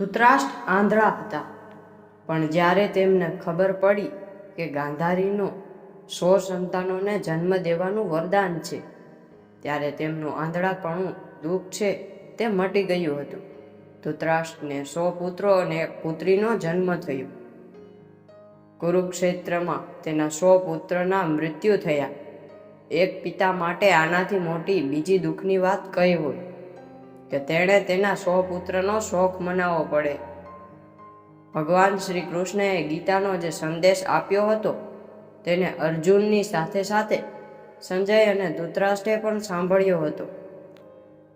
ધૃતરાષ્ટ્ર આંધળા હતા. પણ જ્યારે તેમને ખબર પડી કે ગાંધારીનો સો સંતાનોને જન્મ દેવાનું વરદાન છે, ત્યારે તેમનું આંધળાપણું દુઃખ છે તે મટી ગયું હતું. ધૃતરાષ્ટ્રને સો પુત્રો અને એક પુત્રીનો જન્મ થયો. કુરુક્ષેત્રમાં તેના સો પુત્રના મૃત્યુ થયા. એક પિતા માટે આનાથી મોટી બીજી દુઃખની વાત કઈ હોય? કે તેણે તેના સો પુત્રનો શોખ મનાવવો પડે. ભગવાન શ્રી કૃષ્ણએ ગીતાનો જે સંદેશ આપ્યો હતો, તેને અર્જુનની સાથે સાથે સંજય અને ધૃતરાષ્ટ્રે પણ સાંભળ્યો હતો.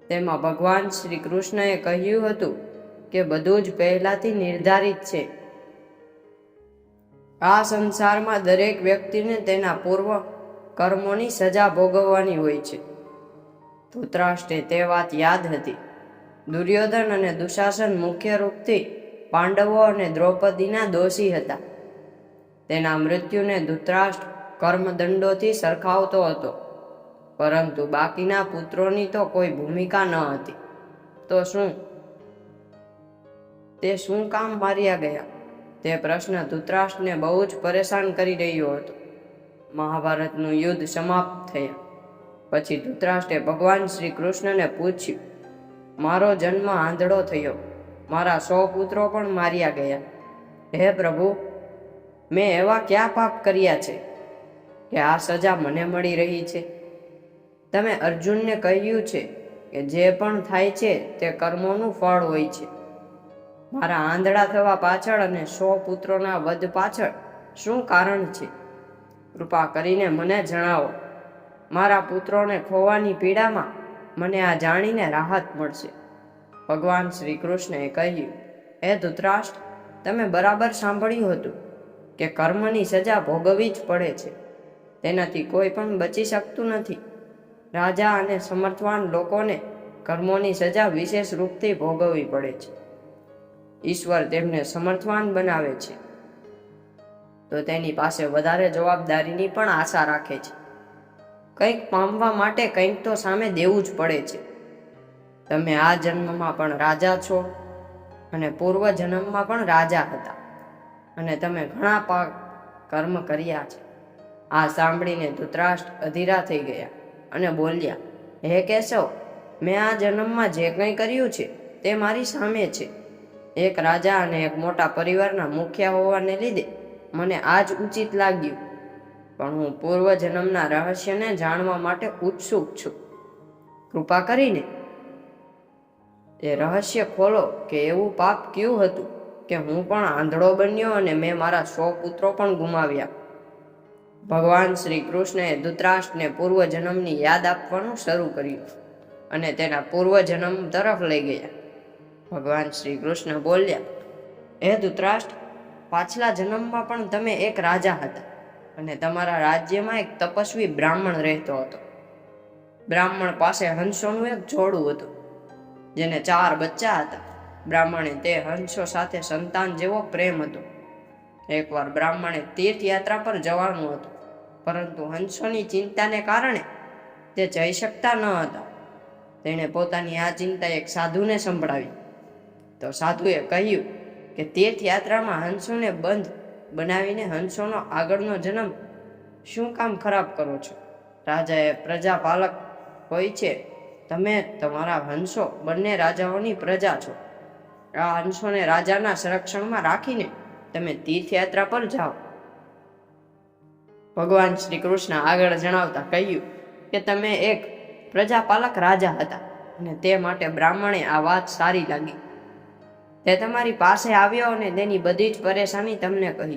તેમાં ભગવાન શ્રી કૃષ્ણએ કહ્યું હતું કે બધું જ પહેલાથી નિર્ધારિત છે. આ સંસારમાં દરેક વ્યક્તિને તેના પૂર્વ કર્મોની સજા ભોગવવાની હોય છે. ધૃતરાષ્ટ્રે તે વાત યાદ હતી. દુર્યોધન અને દુશાસન મુખ્ય રૂપથી પાંડવો અને દ્રૌપદીના દોષી હતા. તેના મૃત્યુને ધૃતરાષ્ટ્ર કર્મદંડોથી સરખાવતો હતો, પરંતુ બાકીના પુત્રોની તો કોઈ ભૂમિકા ન હતી. તો શું? તે શું કામ માર્યા ગયા? તે પ્રશ્ન ધૃતરાષ્ટ્રને બહુ જ પરેશાન કરી રહ્યો હતો. મહાભારતનું યુદ્ધ સમાપ્ત થયા. પછી ધૃતરાષ્ટ્રે ભગવાન શ્રી કૃષ્ણને પૂછ્યું, મારો જન્મ આંધળો થયો. મારા સો પુત્રો પણ માર્યા ગયા. હે પ્રભુ, મેં એવા ક્યાં પાપ કર્યા છે કે આ સજા મને મળી રહી છે? તમે અર્જુનને કહ્યું છે કે જે પણ થાય છે તે કર્મોનું ફળ હોય છે. મારા આંધળા થવા પાછળ અને સો પુત્રોના વધ પાછળ શું કારણ છે? કૃપા કરીને મને જણાવો. મારા પુત્રોને ખોવાની પીડામાં મને આ જાણીને રાહત મળશે. ભગવાન શ્રી કૃષ્ણએ કહ્યું, હે ધૃતરાષ્ટ્ર, તમે બરાબર સાંભળ્યું હતું કે કર્મની સજા ભોગવવી જ પડે છે. તેનાથી કોઈ પણ બચી શકતું નથી. રાજા અને સમર્થવાન લોકોને કર્મોની સજા વિશેષ રૂપથી ભોગવવી પડે છે. ઈશ્વર તેમને સમર્થવાન બનાવે છે. તો તેની પાસે વધારે જવાબદારીની પણ આશા રાખે છે. કંઈક પામવા માટે કંઈક તો સામે દેવું જ પડે છે. તમે આ જન્મમાં પણ રાજા છો અને પૂર્વ જન્મમાં પણ રાજા હતા અને તમે ઘણા પાક કર્મ કર્યા છે. આ સાંભળીને ધૃતરાષ્ટ્ર અધીરા થઈ ગયા અને બોલ્યા, હે કેશવ, મેં આ જન્મમાં જે કંઈ કર્યું છે તે મારી સામે છે. એક રાજા અને એક મોટા પરિવારના મુખ્ય હોવાને લીધે મને આ જ ઉચિત લાગ્યું. પણ હું પૂર્વજન્મના રહસ્યને જાણવા માટે ઉત્સુક છું. કૃપા કરીને એ રહસ્ય ખોલો કે એવું પાપ કયું હતું કે હું પણ આંધળો બન્યો અને મેં મારા સો પુત્રો પણ ગુમાવ્યા. ભગવાન શ્રી કૃષ્ણએ ધૃતરાષ્ટ્રને પૂર્વજન્મની યાદ આપવાનું શરૂ કર્યું અને તેના પૂર્વજન્મ તરફ લઈ ગયા. ભગવાન શ્રી કૃષ્ણ બોલ્યા, હે ધૃતરાષ્ટ્ર, પાછલા જન્મમાં પણ તમે એક રાજા હતા. અને તમારા રાજ્યમાં એક તપસ્વી બ્રાહ્મણ રહેતો હતો. બ્રાહ્મણ પાસે હંસોનું એક જોડું હતું, જેને ચાર બચ્ચા હતા. બ્રાહ્મણે તે હંસો સાથે સંતાન જેવો પ્રેમ હતો. એકવાર બ્રાહ્મણે તીર્થયાત્રા પર જવાનું હતું, પરંતુ હંસોની ચિંતાને કારણે તે જઈ શકતા ન હતા. તેણે પોતાની આ ચિંતા એક સાધુને સંભળાવી. તો સાધુએ કહ્યું કે તીર્થયાત્રામાં હંસોને બંધ બનાવીને હંસોનો આગળનો જન્મ શું કામ ખરાબ કરો છો? રાજાએ પ્રજાપાલક હોય છે, તમે તમારા હંસો બંને રાજાઓની પ્રજા છો. આ હંસોને રાજાના સંરક્ષણમાં રાખીને તમે તીર્થયાત્રા પર જાઓ. ભગવાન શ્રી કૃષ્ણ આગળ જણાવતા કહ્યું કે તમે એક પ્રજાપાલક રાજા હતા અને તે માટે બ્રાહ્મણે આ વાત સારી લાગી. તે તમારી પાસે આવ્યો અને તેની બધી જ પરેશાની તમને કહી.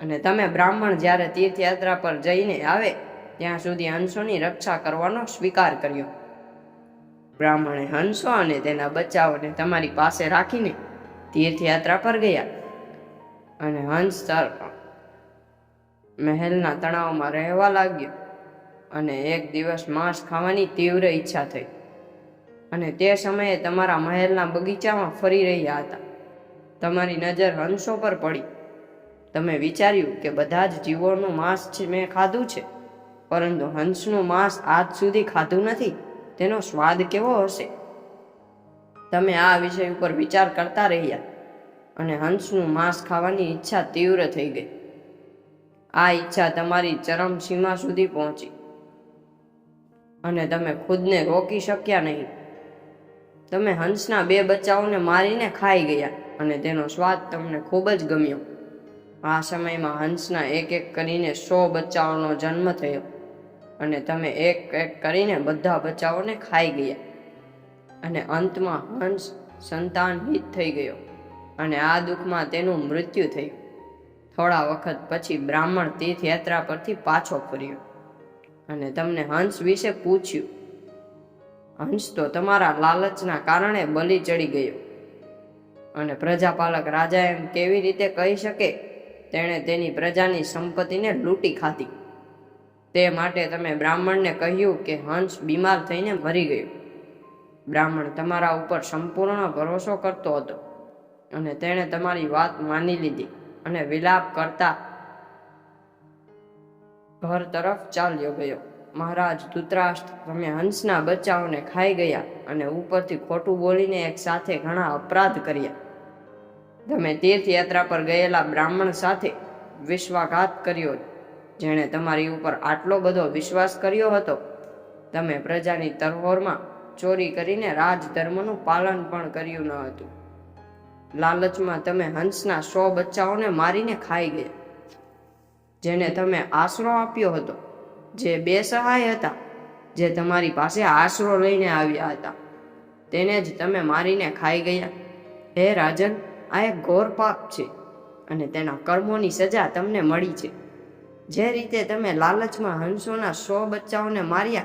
અને તમે બ્રાહ્મણ જ્યારે તીર્થયાત્રા પર જઈને આવે, ત્યાં સુધી હંસોની રક્ષા કરવાનો સ્વીકાર કર્યો. બ્રાહ્મણે હંસો અને તેના બચ્ચાઓને તમારી પાસે રાખીને તીર્થયાત્રા પર ગયા. અને હંસ મહેલના તણાવમાં રહેવા લાગ્યો. અને એક દિવસ માંસ ખાવાની તીવ્ર ઈચ્છા થઈ. અને તે સમયે તમારા મહેલના બગીચામાં ફરી રહ્યા હતા. તમારી નજર હંસો પર પડી. તમે વિચાર્યું કે બધા જ જીવોનું માંસ મેં ખાધું છે, પરંતુ હંસનું માંસ આજ સુધી ખાધું નથી. તેનો સ્વાદ કેવો હશે? તમે આ વિષય ઉપર વિચાર કરતા રહ્યા અને હંસનું માંસ ખાવાની ઈચ્છા તીવ્ર થઈ ગઈ. આ ઈચ્છા તમારી ચરમ સીમા સુધી પહોંચી. અને તમે ખુદને રોકી શક્યા નહીં. તમે હંસના બે બચ્ચાઓને મારીને ખાઈ ગયા અને તેનો સ્વાદ તમને ખૂબ જ ગમ્યો. આ સમયમાં હંસના એક એક કરીને સો બચ્ચાઓનો જન્મ થયો અને તમે એક એક કરીને બધા બચ્ચાઓને ખાઈ ગયા. અને અંતમાં હંસ સંતાનહિત થઈ ગયો અને આ દુઃખમાં તેનું મૃત્યુ થયું. થોડા વખત પછી બ્રાહ્મણ તીર્થયાત્રા પરથી પાછો ફર્યો અને તમને હંસ વિશે પૂછ્યું હંસ તો તમારા લાલચના કારણે બલી ચડી ગયો. અને પ્રજાપાલક રાજા એમ કેવી રીતે કહી શકે? તેણે તેની પ્રજાની સંપત્તિને લૂંટી ખાધી. તે માટે તમે બ્રાહ્મણને કહ્યું કે હંસ બીમાર થઈને મરી ગયો. બ્રાહ્મણ તમારા ઉપર સંપૂર્ણ ભરોસો કરતો હતો. અને તેણે તમારી વાત માની લીધી અને વિલાપ કરતા ઘર તરફ ચાલ્યો ગયો. મહારાજ ધૂતરાષ્ટ્ર તમે હંસના બચ્ચાઓને ખાઈ ગયા અને ઉપરથી ખોટું બોલીને એક સાથે ઘણા અપરાધ કર્યા. તમે તીર્થયાત્રા પર ગયેલા બ્રાહ્મણ સાથે વિશ્વાઘાત કર્યો, જેણે તમારી ઉપર આટલો બધો વિશ્વાસ કર્યો હતો. તમે પ્રજાની તરહોરમાં ચોરી કરીને રાજધર્મનું પાલન પણ કર્યું ન હતું. લાલચમાં તમે હંસના સો બચ્ચાઓને મારીને ખાઈ ગયા, જેને તમે આશરો આપ્યો હતો. જે બે સહાય હતા, જે તમારી પાસે આશરો લઈને આવ્યા હતા. તેને જ તમે મારીને ખાઈ ગયા. હે રાજન, આ એક ઘોર પાપ છે અને તેના કર્મોની સજા તમને મળી છે. જે રીતે તમે લાલચમાં હંસોના સો બચ્ચાઓને માર્યા,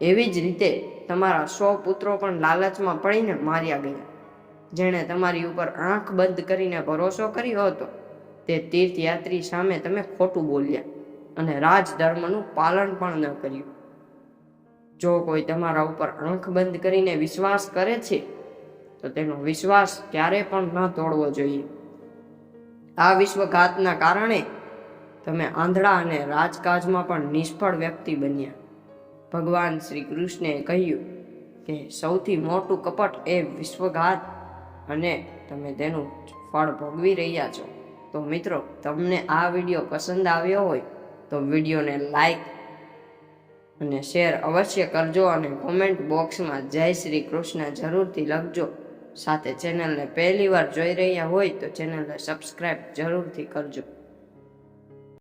એવી જ રીતે તમારા સો પુત્રો પણ લાલચમાં પડીને માર્યા ગયા. જેણે તમારી ઉપર આંખ બંધ કરીને ભરોસો કર્યો હતો, તે તીર્થયાત્રી સામે તમે ખોટું બોલ્યા. અને રાજધર્મનું પાલન પણ ન કર્યું. જો કોઈ તમારા ઉપર આંખ બંધ કરીને વિશ્વાસ કરે છે, તો તેનો વિશ્વાસ ક્યારે પણ ન તોડવો જોઈએ. આ વિશ્વઘાતના કારણે તમે આંધળા અને રાજકાજમાં પણ નિષ્ફળ વ્યક્તિ બન્યા. ભગવાન શ્રી કૃષ્ણે કહ્યું કે સૌથી મોટું કપટ એ વિશ્વઘાત અને તમે તેનું ફળ ભોગવી રહ્યા છો. તો મિત્રો, તમને આ વીડિયો પસંદ આવ્યો હોય તો વિડીયોને લાઈક અને શેર અવશ્ય કરજો અને કોમેન્ટ બોક્સમાં જય શ્રી કૃષ્ણ જરૂરથી લખજો. સાથે ચેનલને પહેલી વાર જોઈ રહ્યા હોય તો ચેનલને સબસ્ક્રાઈબ જરૂરથી કરજો.